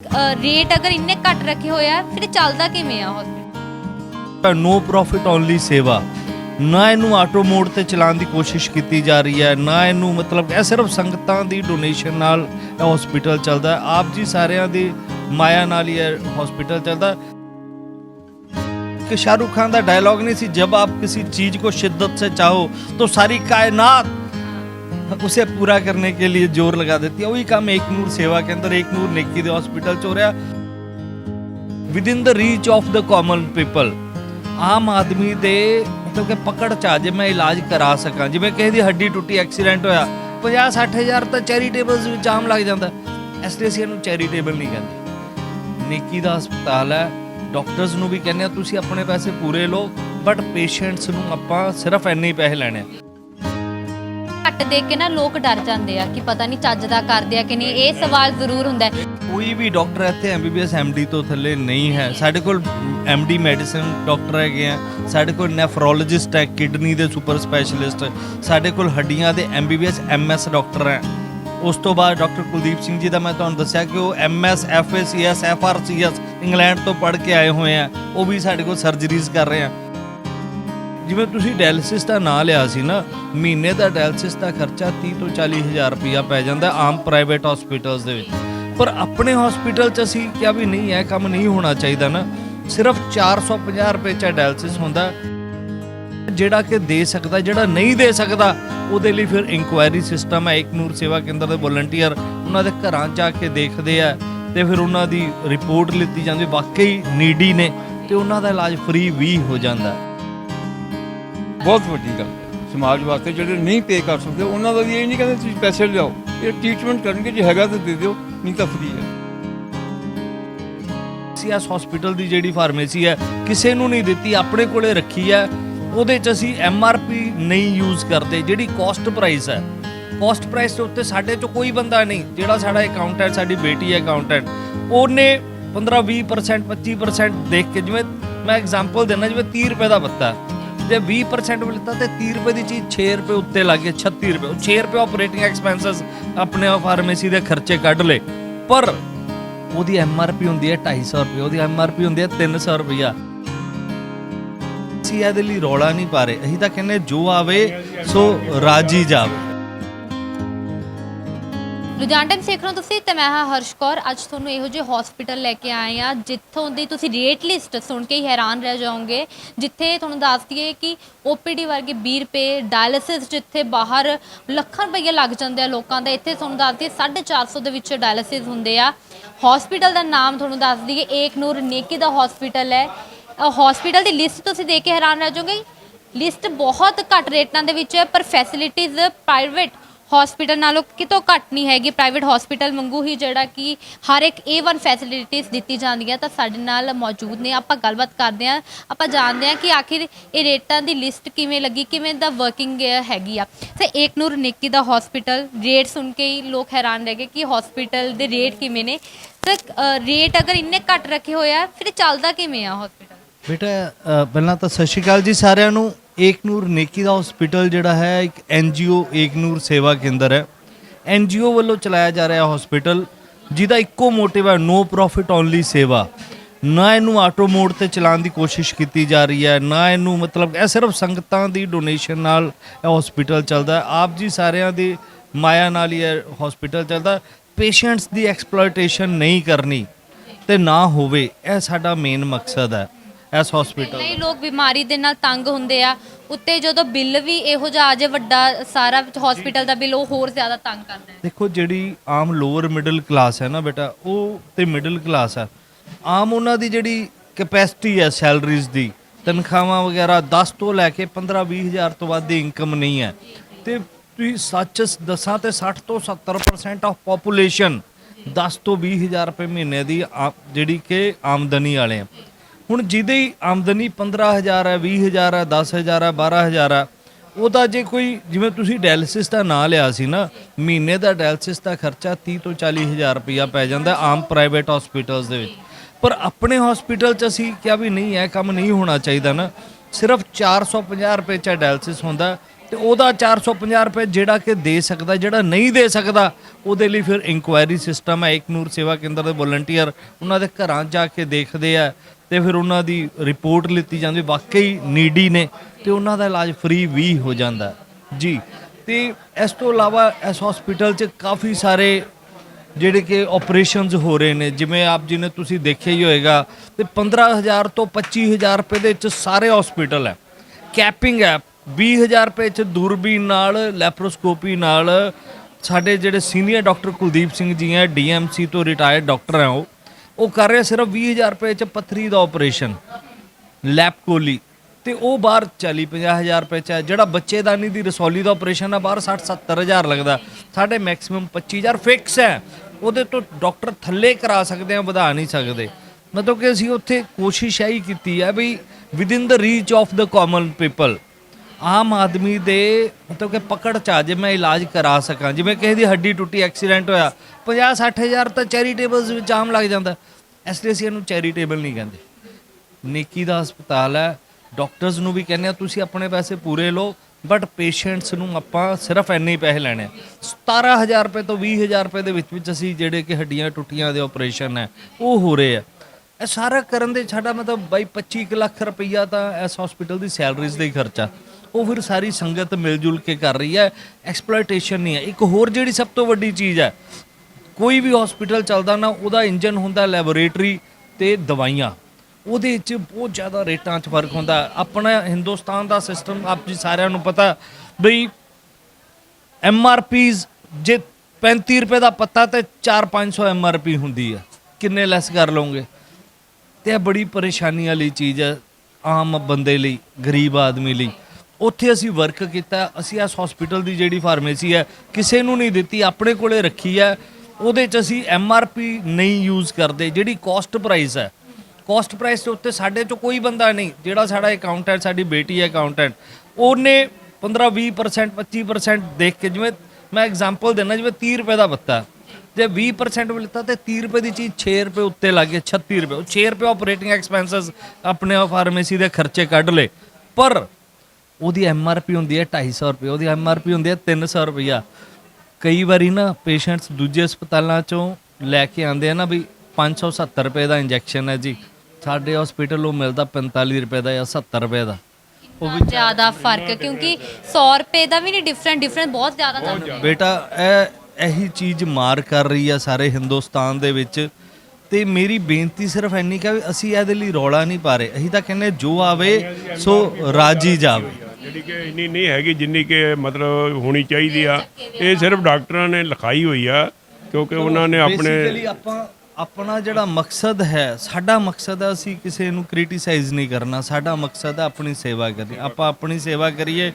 Rate ਅਗਰ ਇੰਨੇ ਘੱਟ ਰੱਖੇ ਹੋਇਆ ਫਿਰ ਚੱਲਦਾ ਕਿਵੇਂ ਆ ਹਸਪੀਟਲ ਨੋ ਪ੍ਰੋਫਿਟ ਓਨਲੀ ਸੇਵਾ। ਨਾ ਇਹਨੂੰ ਆਟੋ ਮੋਡ ਤੇ ਚਲਾਉਣ ਦੀ ਕੋਸ਼ਿਸ਼ ਕੀਤੀ ਜਾ ਰਹੀ ਹੈ, ਨਾ ਇਹਨੂੰ ਮਤਲਬ ਇਹ ਸਿਰਫ ਸੰਗਤਾਂ ਦੀ ਡੋਨੇਸ਼ਨ ਨਾਲ ਇਹ ਹਸਪੀਟਲ ਚੱਲਦਾ ਹੈ। ਆਪ ਜੀ ਸਾਰਿਆਂ ਦੀ ਮਾਇਆ ਨਾਲ ਹੀ ਇਹ ਹਸਪੀਟਲ ਚੱਲਦਾ ਕਿ ਸ਼ਾਹਰੁਖ ਖਾਨ ਦਾ ਡਾਇਲੌਗ ਨਹੀਂ ਸੀ ਜਦ ਆਪ ਕਿਸੇ ਚੀਜ਼ ਕੋ ਸ਼ਿੱਦਤ ਸੇ ਚਾਹੋ, ਤੋ ਸਾਰੀ ਕਾਇਨਾਤ उसे पूरा करने के लिए जोर लगा देती है वही काम एक नूर सेवा के अंदर एक नूर नेकी दे हॉस्पिटल च हो रहा within the reach of the common people ਆਮ ਆਦਮੀ ਦੇ ਮਤਲਬ ਕਿ ਪਕੜ ਚ ਆ ਜੇ ਮੈਂ ਇਲਾਜ ਕਰਾ ਸਕਾਂ ਜਿਵੇਂ ਕਿਸੇ ਦੀ ਹੱਡੀ ਟੁੱਟੀ ਐਕਸੀਡੈਂਟ ਹੋਇਆ 50 60000 ਤਾਂ ਚੈਰੀਟੇਬਲਸ ਵਿੱਚ ਆਮ ਲੱਗ ਜਾਂਦਾ ਇਸ ਲਈ ਅਸੀਂ ਇਹਨੂੰ ਚੈਰੀਟੇਬਲ ਨਹੀਂ ਕਹਿੰਦੇ ਨੇਕੀ ਦਾ ਹਸਪਤਾਲ ਹੈ ਡਾਕਟਰਸ ਨੂੰ ਵੀ ਕਹਿੰਦੇ ਆ ਤੁਸੀਂ ਆਪਣੇ ਪੈਸੇ ਪੂਰੇ ਲਓ ਬਟ ਪੇਸ਼ੈਂਟਸ ਨੂੰ ਆਪਾਂ ਸਿਰਫ ਇੰਨੇ ਹੀ ਪੈਸੇ ਲੈਣੇ ਆ ਘੱਟ ਦੇਖ ਕੇ ਨਾ ਲੋਕ ਡਰ ਜਾਂਦੇ ਆ ਕਿ ਪਤਾ ਨਹੀਂ ਚੱਜ ਦਾ ਕਰਦੇ ਆ ਕਿ ਨਹੀਂ। ਇਹ ਸਵਾਲ ਜ਼ਰੂਰ ਹੁੰਦਾ ਹੈ। ਕੋਈ ਵੀ ਡਾਕਟਰ ਇੱਥੇ ਐਮਬੀਬੀਐਸ, ਐਮਡੀ ਤੋਂ ਥੱਲੇ ਨਹੀਂ ਹੈ। ਸਾਡੇ ਕੋਲ ਐਮਡੀ ਮੈਡੀਸਨ ਡਾਕਟਰ ਹੈਗੇ ਆ। ਸਾਡੇ ਕੋਲ ਨੈਫਰੋਲੋਜਿਸਟ ਹੈ, ਕਿਡਨੀ ਦੇ ਸੁਪਰ ਸਪੈਸ਼ਲਿਸਟ। ਸਾਡੇ ਕੋਲ ਹੱਡੀਆਂ ਦੇ ਐਮਬੀਬੀਐਸ, ਐਮਐਸ ਡਾਕਟਰ ਹੈ। ਉਸ ਤੋਂ ਬਾਅਦ ਡਾਕਟਰ ਕੁਲਦੀਪ ਸਿੰਘ ਜੀ ਦਾ ਮੈਂ ਤੁਹਾਨੂੰ ਦੱਸਿਆ ਕਿ ਉਹ ਐਮਐਸ, ਐਫਏਸੀਐਸ, ਐਫਆਰਸੀਐਸ ਇੰਗਲੈਂਡ ਤੋਂ ਪੜ੍ਹ ਕੇ ਆਏ ਹੋਏ ਆ। ਉਹ ਵੀ ਸਾਡੇ ਕੋਲ ਸਰਜਰੀਜ਼ ਕਰ ਰਹੇ ਆ। ਜਿਵੇਂ ਤੁਸੀਂ ਡਾਇਲਿਸਿਸ ਦਾ ਨਾਂ ਲਿਆ ਸੀ ਨਾ, ਮਹੀਨੇ ਦਾ ਡਾਇਲਿਸਿਸ ਦਾ ਖਰਚਾ 30 ਤੋਂ 40 ਹਜ਼ਾਰ ਰੁਪਇਆ ਪੈ ਜਾਂਦਾ ਆਮ ਪ੍ਰਾਈਵੇਟ ਹਸਪੀਟਲਸ ਦੇ ਵਿੱਚ। ਪਰ ਆਪਣੇ ਹਸਪੀਟਲ 'ਚ ਅਸੀਂ ਕਿਹਾ ਵੀ ਨਹੀਂ, ਇਹ ਕੰਮ ਨਹੀਂ ਹੋਣਾ ਚਾਹੀਦਾ ਨਾ। ਸਿਰਫ 450 ਰੁਪਏ 'ਚ ਡਾਇਲਿਸਿਸ ਹੁੰਦਾ। ਜਿਹੜਾ ਕਿ ਦੇ ਸਕਦਾ, ਜਿਹੜਾ ਨਹੀਂ ਦੇ ਸਕਦਾ, ਉਹਦੇ ਲਈ ਫਿਰ ਇਨਕੁਆਇਰੀ ਸਿਸਟਮ ਹੈ। ਇੱਕ ਨੂਰ ਸੇਵਾ ਕੇਂਦਰ ਦੇ ਵੋਲੰਟੀਅਰ ਉਹਨਾਂ ਦੇ ਘਰਾਂ 'ਚ ਜਾ ਕੇ ਦੇਖਦੇ ਆ ਤੇ ਫਿਰ ਉਹਨਾਂ ਦੀ ਰਿਪੋਰਟ ਲਿੱਤੀ ਜਾਂਦੀ, ਵਾਕਈ ਨੀਡੀ ਨੇ ਤੇ ਉਹਨਾਂ ਦਾ ਇਲਾਜ ਫ੍ਰੀ ਵੀ ਹੋ ਜਾਂਦਾ। ਬਹੁਤ ਵੱਡੀ ਗੱਲ ਸਮਾਜ ਵਾਸਤੇ ਜਿਹੜੇ ਨਹੀਂ ਪੇ ਕਰ ਸਕਦੇ, ਉਹਨਾਂ ਦਾ ਵੀ ਇਹ ਨਹੀਂ ਕਹਿੰਦੇ ਤੁਸੀਂ ਪੈਸੇ ਲਿਆਓ। ਇਹ ਟ੍ਰੀਟਮੈਂਟ ਕਰਨਗੇ, ਜੇ ਹੈਗਾ ਤਾਂ ਦੇ ਦਿਓ, ਨਹੀਂ ਤਾਂ ਫ੍ਰੀ ਹੈ। ਅਸੀਂ ਹਸਪੀਟਲ ਦੀ ਜਿਹੜੀ ਫਾਰਮੇਸੀ ਹੈ, ਕਿਸੇ ਨੂੰ ਨਹੀਂ ਦਿੱਤੀ, ਆਪਣੇ ਕੋਲੇ ਰੱਖੀ ਹੈ। ਉਹਦੇ 'ਚ ਅਸੀਂ ਐਮਆਰਪੀ ਨਹੀਂ ਯੂਜ਼ ਕਰਦੇ, ਜਿਹੜੀ ਕਾਸਟ ਪ੍ਰਾਈਸ ਹੈ। ਕਾਸਟ ਪ੍ਰਾਈਸ ਦੇ ਉੱਤੇ ਸਾਡੇ 'ਚ ਕੋਈ ਬੰਦਾ ਨਹੀਂ, ਜਿਹੜਾ ਸਾਡਾ ਅਕਾਊਂਟੈਂਟ ਸਾਡੀ ਬੇਟੀ ਹੈ ਅਕਾਊਂਟੈਂਟ ਉਹਨੇ 15 20% 25% ਦੇਖ ਕੇ, ਜਿਵੇਂ ਮੈਂ ਐਗਜ਼ਾਮਪਲ ਦੇਣਾ ਜਿਵੇਂ 30 ਰੁਪਏ ਦਾ ਪੱਤਾ ਜੇ 20% ਮਿਲਦਾ ਤੇ 30 ਰੁਪਏ ਦੀ ਚੀਜ਼ 6 ਰੁਪਏ ਉੱਤੇ ਲੱਗ ਗਏ 36 ਰੁਪਏ। ਉਹ 6 ਰੁਪਏ ਆਪਰੇਟਿੰਗ ਐਕਸਪੈਂਸਸ ਆਪਣੇ ਫਾਰਮੇਸੀ ਦੇ ਖਰਚੇ ਕੱਢ ਲੇ ਪਰ ਉਹਦੀ ਐਮਆਰਪੀ ਹੁੰਦੀ ਹੈ 250 ਰੁਪਏ, ਉਹਦੀ ਐਮਆਰਪੀ ਹੁੰਦੀ ਹੈ 300 ਰੁਪਇਆ ਅਸੀਂ ਇਹਦੇ ਲਈ ਰੌਲਾ ਨਹੀਂ ਪਾ ਰਹੇ। ਅਸੀਂ ਤਾਂ ਕਹਿੰਦੇ ਜੋ ਆਵੇ, ਸੋ ਰਾਜੀ ਜਾਵੇ। ਲੁਧਿਆਣਾ ਟਾਈਮ ਦੇਖ ਰਹੇ ਹੋ ਤੁਸੀਂ ਤੇ ਮੈਂ ਹਾਂ ਹਰਸ਼ ਕੌਰ। ਅੱਜ ਤੁਹਾਨੂੰ ਇਹੋ ਜਿਹੇ ਹਸਪੀਟਲ ਲੈ ਕੇ ਆਏ ਆ ਜਿੱਥੋਂ ਦੀ ਤੁਸੀਂ ਰੇਟ ਲਿਸਟ ਸੁਣ ਕੇ ਹੀ ਹੈਰਾਨ ਰਹਿ ਜਾਓਗੇ, ਜਿੱਥੇ ਤੁਹਾਨੂੰ ਦੱਸ ਦਈਏ ਕਿ OPD ਵਰਗੇ 20 ਰੁਪਏ ਡਾਇਲਿਸਿਸ ਜਿੱਥੇ ਬਾਹਰ ਲੱਖਾਂ ਰੁਪਏ ਲੱਗ ਜਾਂਦੇ ਆ ਲੋਕਾਂ ਦਾ, ਇੱਥੇ ਤੁਹਾਨੂੰ ਦੱਸ ਦਈਏ 450 ਦੇ ਵਿੱਚ ਡਾਇਲਿਸਿਸ ਹੁੰਦੇ ਆ। ਹਸਪੀਟਲ ਦਾ ਨਾਮ ਤੁਹਾਨੂੰ ਦੱਸ ਦਈਏ, ਏਕ ਨੂਰ ਨੇਕੀ ਦਾ ਹਸਪੀਟਲ ਹੈ। ਹਸਪੀਟਲ ਦੀ ਲਿਸਟ ਤੁਸੀਂ ਦੇਖ ਕੇ ਹੈਰਾਨ ਰਹਿ ਜਾਓਗੇ। ਲਿਸਟ ਬਹੁਤ ਘੱਟ ਰੇਟਾਂ ਦੇ ਵਿੱਚ ਹੈ, ਪਰ ਫੈਸਿਲਿਟੀਜ਼ ਪ੍ਰਾਈਵੇਟ ਹਸਪੀਟਲ ਨਾਲੋਂ ਕਿਤੋਂ ਘੱਟ ਨਹੀਂ ਹੈਗੀ ਪ੍ਰਾਈਵੇਟ ਹਸਪੀਟਲ ਵਾਂਗੂ ਹੀ ਜਿਹੜਾ ਕਿ ਹਰ ਇੱਕ A1 ਫੈਸਿਲਿਟੀਜ਼ ਦਿੱਤੀ ਜਾਂਦੀਆਂ ਤਾਂ ਸਾਡੇ ਨਾਲ ਮੌਜੂਦ ਨੇ। ਆਪਾਂ ਗੱਲਬਾਤ ਕਰਦੇ ਹਾਂ, ਆਪਾਂ ਜਾਣਦੇ ਹਾਂ ਕਿ ਆਖਿਰ ਇਹ ਰੇਟਾਂ ਦੀ ਲਿਸਟ ਕਿਵੇਂ ਲੱਗੀ, ਕਿਵੇਂ ਦਾ ਵਰਕਿੰਗ ਹੈਗੀ ਆ। ਤੇ ਏਕ ਨੂਰ ਨਿੱਕੀ ਦਾ ਹਸਪੀਟਲ ਰੇਟ ਸੁਣ ਕੇ ਹੀ ਲੋਕ ਹੈਰਾਨ ਰਹਿ ਗਏ ਕਿ ਹਸਪੀਟਲ ਦੇ ਰੇਟ ਕਿਵੇਂ ਨੇ। ਤਾਂ ਰੇਟ ਅਗਰ ਇੰਨੇ ਘੱਟ ਰੱਖੇ ਹੋਏ ਆ, ਫਿਰ ਚੱਲਦਾ ਕਿਵੇਂ ਆ ਹਸਪੀਟਲ ਬੇਟਾ ਪਹਿਲਾਂ ਤਾਂ ਸਤਿ ਸ਼੍ਰੀ ਅਕਾਲ ਜੀ ਸਾਰਿਆਂ ਨੂੰ। ਏਕਨੂਰ ਨੇਕੀ ਦਾ ਹਸਪੀਟਲ ਜਿਹੜਾ ਹੈ, ਇੱਕ ਐਨਜੀਓ ਏਕ ਨੂਰ ਸੇਵਾ ਕੇਂਦਰ ਹੈ। ਐਨਜੀਓ ਵੱਲੋਂ ਚਲਾਇਆ ਜਾ ਰਿਹਾ ਹਸਪੀਟਲ ਜਿਹਦਾ ਇੱਕੋ ਮੋਟਿਵ ਹੈ ਨੋ ਪ੍ਰੋਫਿਟ ਓਨਲੀ ਸੇਵਾ। ਨਾ ਇਹਨੂੰ ਆਟੋ ਮੋਡ ਤੇ ਚਲਾਉਣ ਦੀ ਕੋਸ਼ਿਸ਼ ਕੀਤੀ ਜਾ ਰਹੀ ਹੈ, ਨਾ ਇਹਨੂੰ ਮਤਲਬ ਇਹ ਸਿਰਫ ਸੰਗਤਾਂ ਦੀ ਡੋਨੇਸ਼ਨ ਨਾਲ ਇਹ ਹਸਪੀਟਲ ਚੱਲਦਾ ਆਪ ਜੀ ਸਾਰਿਆਂ ਦੀ ਮਾਇਆ ਨਾਲ ਹੀ ਇਹ ਹਸਪੀਟਲ ਚੱਲਦਾ ਪੇਸ਼ੈਂਟਸ ਦੀ ਐਕਸਪਲੋਇਟੇਸ਼ਨ ਨਹੀਂ ਕਰਨੀ ਤੇ ਨਾ ਹੋਵੇ, ਇਹ ਸਾਡਾ ਮੇਨ ਮਕਸਦ ਹੈ। ਇਸ ਹਸਪੀਟਲ ਕਈ ਲੋਕ ਬਿਮਾਰੀ ਦੇ ਨਾਲ ਤੰਗ ਹੁੰਦੇ ਆ। ਉੱਤੇ ਜਦੋਂ ਬਿੱਲ ਵੀ ਇਹੋ ਜਿਹਾ ਆ ਜੇ ਵੱਡਾ ਸਾਰਾ ਹਸਪੀਟਲ ਦਾ ਬਿੱਲ ਉਹ ਹੋਰ ਜ਼ਿਆਦਾ ਤੰਗ ਕਰਦਾ ਹੈ। ਦੇਖੋ ਜਿਹੜੀ ਆਮ ਲੋਅਰ ਮਿਡਲ ਕਲਾਸ ਹੈ ਨਾ ਬੇਟਾ ਉਹ ਤੇ ਮਿਡਲ ਕਲਾਸ ਹੈ ਆਮ ਉਹਨਾਂ ਦੀ ਜਿਹੜੀ ਕੈਪੈਸਿਟੀ ਹੈ ਸੈਲਰੀਜ਼ ਦੀ ਤਨਖਾਹਾਂ ਵਗੈਰਾ 10 ਤੋਂ ਲੈ ਕੇ 15 20 ਹਜ਼ਾਰ ਤੋਂ ਵੱਧ ਦੀ ਇਨਕਮ ਨਹੀਂ ਹੈ। ਤੇ ਤੁਸੀਂ ਸੱਚ ਦੱਸਾਂ ਤੇ 60 ਤੋਂ 70% ਆਫ ਪੋਪੂਲੇਸ਼ਨ 10 ਤੋਂ 20 ਹਜ਼ਾਰ ਰੁਪਏ ਮਹੀਨੇ ਦੀ ਆ- ਜਿਹੜੀ ਕਿ ਆਮਦਨੀ ਵਾਲੇ ਆ। ਹੁਣ ਜਿਹਦੀ ਆਮਦਨੀ 15000 ਹੈ 20000 ਹੈ 10000 ਹੈ 12000 ਹੈ ਉਹਦਾ ਜੇ ਕੋਈ, ਜਿਵੇਂ ਤੁਸੀਂ ਡਾਇਲਿਸਿਸ ਦਾ ਨਾਂ ਲਿਆ ਸੀ ਨਾ, ਮਹੀਨੇ ਦਾ ਡਾਇਲਿਸਿਸ ਦਾ ਖਰਚਾ 30 ਤੋਂ 40 ਹਜ਼ਾਰ ਰੁਪਇਆ ਪੈ ਜਾਂਦਾ ਆਮ ਪ੍ਰਾਈਵੇਟ ਹਸਪੀਟਲਸ ਦੇ ਵਿੱਚ। ਪਰ ਆਪਣੇ ਹਸਪੀਟਲ 'ਚ ਅਸੀਂ ਕਿਹਾ ਵੀ ਨਹੀਂ, ਇਹ ਕੰਮ ਨਹੀਂ ਹੋਣਾ ਚਾਹੀਦਾ ਨਾ। ਸਿਰਫ 450 ਰੁਪਏ 'ਚ ਡਾਇਲਿਸਿਸ ਹੁੰਦਾ ਤੇ ਉਹਦਾ 450 ਰੁਪਏ ਜਿਹੜਾ ਕਿ ਦੇ ਸਕਦਾ, ਜਿਹੜਾ ਨਹੀਂ ਦੇ ਸਕਦਾ, ਉਹਦੇ ਲਈ ਫਿਰ ਇਨਕੁਆਇਰੀ ਸਿਸਟਮ ਹੈ। ਇੱਕ ਨੂਰ ਸੇਵਾ ਕੇਂਦਰ ਦੇ ਵੋਲੰਟੀਅਰ ਉਹਨਾਂ ਦੇ ਘਰਾਂ ਜਾ ਕੇ ਦੇਖਦੇ ਆ। ਤੇ ਫਿਰ ਉਹਨਾਂ ਦੀ ਰਿਪੋਰਟ ਲਿੱਤੀ ਜਾਂਦੀ, ਵਾਕਈ ਨੀਡੀ ਨੇ ਤੇ ਉਹਨਾਂ ਦਾ ਇਲਾਜ ਫ੍ਰੀ ਵੀ ਹੋ ਜਾਂਦਾ। ਜੀ, ਤੇ ਇਸ ਤੋਂ ਇਲਾਵਾ ਇਸ ਹਸਪੀਟਲ 'ਚ ਕਾਫੀ ਸਾਰੇ ਜਿਹੜੇ ਕਿ ਆਪਰੇਸ਼ਨਸ ਹੋ ਰਹੇ ਨੇ, ਜਿਵੇਂ ਆਪ ਜੀ ਨੇ ਤੁਸੀਂ ਦੇਖਿਆ ਹੀ ਹੋਏਗਾ ਤੇ 15000 ਤੋਂ 25000 ਰੁਪਏ ਦੇ ਵਿੱਚ ਸਾਰੇ ਹਸਪੀਟਲ ਹੈ। ਕੈਪਿੰਗ ਹੈ 20000 ਰੁਪਏ ਚ ਦੂਰਬੀਨ ਨਾਲ ਲੈਪਰੋਸਕੋਪੀ ਨਾਲ ਸਾਡੇ ਜਿਹੜੇ ਸੀਨੀਅਰ ਡਾਕਟਰ ਕੁਲਦੀਪ ਸਿੰਘ ਜੀ ਹੈ ਡੀਐਮਸੀ ਤੋਂ ਰਿਟਾਇਰਡ ਡਾਕਟਰ ਹੈ ਉਹ। ਉਹ ਕਰ ਰਿਹਾ ਸਿਰਫ 20000 ਰੁਪਏ ਚ ਪੱਥਰੀ ਦਾ ਆਪਰੇਸ਼ਨ ਲੈਪਕੋਲੀ ਤੇ ਉਹ ਬਾਹਰ 40 50000 ਰੁਪਏ ਚ ਹੈ। ਜਿਹੜਾ ਬੱਚੇਦਾਨੀ ਦੀ ਰਸੌਲੀ ਦਾ ਆਪਰੇਸ਼ਨ ਆ ਬਾਹਰ 60 70000 ਲੱਗਦਾ। ਸਾਡੇ ਮੈਕਸਿਮਮ 25000 ਫਿਕਸ ਹੈ। ਉਹਦੇ ਤੋਂ ਡਾਕਟਰ ਥੱਲੇ ਕਰਾ ਸਕਦੇ ਆ ਵਧਾ ਨਹੀਂ ਸਕਦੇ। ਮਤਲਬ ਕਿ ਅਸੀਂ ਉੱਥੇ ਕੋਸ਼ਿਸ਼ ਇਹੀ ਕੀਤੀ ਹੈ ਵੀ within the reach of the common people ਆਮ ਆਦਮੀ ਦੇ ਮਤਲਬ ਕਿ ਪਕੜ ਚ ਆ ਜੇ, ਮੈਂ ਇਲਾਜ ਕਰਾ ਸਕਾਂ। ਜਿਵੇਂ ਕਿਸੇ ਦੀ ਹੱਡੀ ਟੁੱਟੀ ਐਕਸੀਡੈਂਟ ਹੋਇਆ 50 60000 ਤਾਂ ਚੈਰੀਟੇਬਲਸ ਵਿੱਚ ਆਮ ਲੱਗ ਜਾਂਦਾ। ਇਸ ਲਈ ਅਸੀਂ ਇਹਨੂੰ ਚੈਰੀਟੇਬਲ ਨਹੀਂ ਕਹਿੰਦੇ। ਨੇਕੀ ਦਾ ਹਸਪਤਾਲ ਹੈ। ਡਾਕਟਰਸ ਨੂੰ ਵੀ ਕਹਿੰਦੇ ਆ ਤੁਸੀਂ ਆਪਣੇ ਪੈਸੇ ਪੂਰੇ ਲਓ ਬਟ ਪੇਸ਼ੈਂਟਸ ਨੂੰ ਆਪਾਂ ਸਿਰਫ ਇੰਨੇ ਹੀ ਪੈਸੇ ਲੈਣੇ ਆ। 17000 ਰੁਪਏ ਤੋਂ 20000 ਰੁਪਏ ਦੇ ਵਿੱਚ ਵਿੱਚ ਅਸੀਂ ਜਿਹੜੇ ਕਿ ਹੱਡੀਆਂ ਟੁੱਟੀਆਂ ਦੇ ਆਪਰੇਸ਼ਨ ਹੈ, ਉਹ ਹੋ ਰਹੇ ਆ। ਇਹ ਸਾਰਾ ਕਰਨ ਦੇ ਸਾਡਾ ਮਤਲਬ ਬਾਈ 25 ਕੁ ਲੱਖ ਰੁਪਈਆ ਤਾਂ ਇਸ ਹਸਪੀਟਲ ਦੀ ਸੈਲਰੀਜ਼ ਦਾ ਹੀ ਖਰਚਾ। ਉਹ ਫਿਰ ਸਾਰੀ ਸੰਗਤ ਮਿਲ ਜੁਲ ਕੇ ਕਰ ਰਹੀ ਹੈ। ਐਕਸਪਲੋਇਟੇਸ਼ਨ ਨਹੀਂ ਹੈ। ਇੱਕ ਹੋਰ ਜਿਹੜੀ ਸਭ ਤੋਂ ਵੱਡੀ ਚੀਜ਼ ਹੈ ਕੋਈ ਵੀ ਹਸਪੀਟਲ ਚੱਲਦਾ ਨਾ, ਉਹਦਾ ਇੰਜਨ ਹੁੰਦਾ ਲੈਬੋਰੇਟਰੀ ਤੇ ਦਵਾਈਆਂ। ਉਹਦੇ 'ਚ ਬਹੁਤ ਜ਼ਿਆਦਾ ਰੇਟਾਂ 'ਚ ਫ਼ਰਕ ਹੁੰਦਾ। ਆਪਣਾ ਹਿੰਦੁਸਤਾਨ ਦਾ ਸਿਸਟਮ ਆਪ ਜੀ ਸਾਰਿਆਂ ਨੂੰ ਪਤਾ, ਬਈ ਐੱਮ ਆਰ ਪੀਜ਼ ਜੇ 35 ਰੁਪਏ ਦਾ ਪੱਤਾ ਤੇ 4-500 ਪੀ ਹੁੰਦੀ ਹੈ ਕਿੰਨੇ ਲੈਸ ਕਰ ਲਓਗੇ? ਤੇ ਇਹ ਬੜੀ ਪਰੇਸ਼ਾਨੀ ਵਾਲੀ ਚੀਜ਼ ਹੈ ਆਮ ਬੰਦੇ ਲਈ, ਗਰੀਬ ਆਦਮੀ ਲਈ। ਉੱਥੇ ਅਸੀਂ ਵਰਕ ਕੀਤਾ, ਅਸੀਂ ਇਸ ਹਸਪੀਟਲ ਦੀ ਜਿਹੜੀ ਫਾਰਮੇਸੀ ਹੈ ਕਿਸੇ ਨੂੰ ਨਹੀਂ ਦਿੱਤੀ, ਆਪਣੇ ਕੋਲੇ ਰੱਖੀ ਹੈ ਉਹਦੇ 'ਚ ਅਸੀਂ ਐੱਮ ਆਰ ਪੀ ਨਹੀਂ ਯੂਜ਼ ਕਰਦੇ, ਜਿਹੜੀ ਕਾਸਟ ਪ੍ਰਾਈਸ ਹੈ। ਕਾਸਟ ਪ੍ਰਾਈਸ ਦੇ ਉੱਤੇ ਸਾਡੇ 'ਚੋਂ ਕੋਈ ਬੰਦਾ ਨਹੀਂ, ਜਿਹੜਾ ਸਾਡਾ ਅਕਾਊਂਟੈਂਟ ਸਾਡੀ ਬੇਟੀ ਹੈ ਅਕਾਊਂਟੈਂਟ ਉਹਨੇ 15 20% 25% ਦੇਖ ਕੇ, ਜਿਵੇਂ ਮੈਂ ਐਗਜ਼ਾਮਪਲ ਦੇਣਾ ਜਿਵੇਂ 30 ਰੁਪਏ ਦਾ ਬੱਤਾ। ਜੇ 20% ਵੀ ਲਿੱਤਾ ਤੇ 30 ਰੁਪਏ ਦੀ ਚੀਜ਼ 6 ਰੁਪਏ ਉੱਤੇ ਲੱਗ ਗਏ 36 ਰੁਪਏ। ਉਹ 6 ਰੁਪਏ ਆਪਰੇਟਿੰਗ ਐਕਸਪੈਂਸਸ ਆਪਣੇ ਫਾਰਮੇਸੀ ਦੇ ਖਰਚੇ ਕੱਢ ਲਏ ਪਰ ਉਹਦੀ ਐਮਆਰਪੀ ਹੁੰਦੀ ਹੈ 250 ਰੁਪਏ, ਉਹਦੀ ਐਮਆਰਪੀ ਹੁੰਦੀ ਹੈ 300 ਰੁਪਇਆ ਕਈ ਵਾਰੀ ਨਾ ਪੇਸ਼ੈਂਟਸ ਦੂਜੇ ਹਸਪਤਾਲਾਂ ਚੋਂ ਲੈ ਕੇ ਆਉਂਦੇ ਆ ਨਾ ਵੀ 570 ਰੁਪਏ ਦਾ ਇੰਜੈਕਸ਼ਨ ਹੈ ਜੀ। ਸਾਡੇ ਹਸਪੀਟਲ ਉਹ ਮਿਲਦਾ 45 ਰੁਪਏ ਦਾ ਜਾਂ 70 ਰੁਪਏ ਦਾ। ਬਹੁਤ ਜ਼ਿਆਦਾ ਫ਼ਰਕ ਹੈ ਕਿਉਂਕਿ 100 ਰੁਪਏ ਦਾ ਵੀ ਨਹੀਂ ਡਿਫਰੈਂਟ ਡਿਫਰੈਂਟ ਬਹੁਤ ਜ਼ਿਆਦਾ ਤੁਹਾਨੂੰ ਬੇਟਾ ਇਹ ਇਹੀ ਚੀਜ਼ ਮਾਰ ਕਰ ਰਹੀ ਆ ਸਾਰੇ ਹਿੰਦੁਸਤਾਨ ਦੇ ਵਿੱਚ। ਤੇ ਮੇਰੀ ਬੇਨਤੀ ਸਿਰਫ ਇੰਨੀ ਕਿ ਵੀ ਅਸੀਂ ਇਹਦੇ ਲਈ ਰੌਲਾ ਨਹੀਂ ਪਾ ਰਹੇ। ਅਸੀਂ ਤਾਂ ਕਹਿੰਦੇ ਜੋ ਆਵੇ ਸੋ ਰਾਜੀ ਜਾਵੇ। ਜਿਹੜੀ ਕਿ ਇੰਨੀ ਨਹੀਂ ਹੈਗੀ ਜਿੰਨੀ ਕਿ ਮਤਲਬ ਹੋਣੀ ਚਾਹੀਦੀ ਆ। ਇਹ ਸਿਰਫ ਡਾਕਟਰਾਂ ਨੇ ਲਿਖਾਈ ਹੋਈ ਆ ਕਿਉਂਕਿ ਉਹਨਾਂ ਨੇ ਆਪਣੇ ਬੇਸਿਕਲੀ ਆਪਾਂ ਆਪਣਾ ਜਿਹੜਾ ਮਕਸਦ ਹੈ ਸਾਡਾ ਮਕਸਦ ਹੈ ਅਸੀਂ ਕਿਸੇ ਨੂੰ ਕ੍ਰਿਟਿਸਾਈਜ਼ ਨਹੀਂ ਕਰਨਾ ਸਾਡਾ ਮਕਸਦ ਹੈ ਆਪਣੀ ਸੇਵਾ ਕਰਨੀ ਆਪਾਂ ਆਪਣੀ ਸੇਵਾ ਕਰੀਏ